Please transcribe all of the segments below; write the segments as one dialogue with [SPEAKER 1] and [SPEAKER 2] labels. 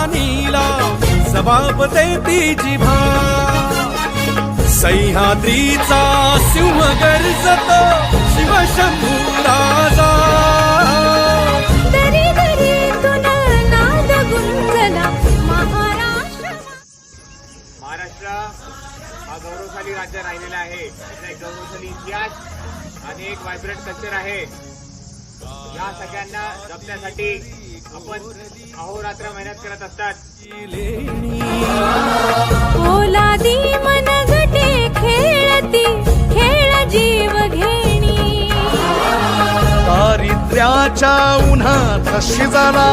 [SPEAKER 1] राणीला जबाब देती जिभा. सह्याद्रीचा सिंह गर्जतो शिवशंभू राजा.
[SPEAKER 2] महाराष्ट्र.
[SPEAKER 3] महाराष्ट्र हा गौरवशाली राज्य राहिलेला आहे. त्याचा एक गौरवशाली इतिहास आणि एक व्हायब्रंट कल्चर आहे. या सगळ्यांना जपण्यासाठी आपण अहोरात्र मेहनत करत असतात.
[SPEAKER 2] ओलादी मन गटे खेळती खेळ जीव घेणी.
[SPEAKER 1] दारिद्र्याच्या उन्हात शिजाला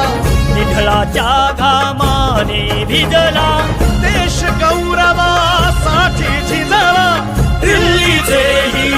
[SPEAKER 4] निधळाच्या घामाने भिजला
[SPEAKER 1] देश गौरवासाठी झिजला
[SPEAKER 4] दिल्लीचे ही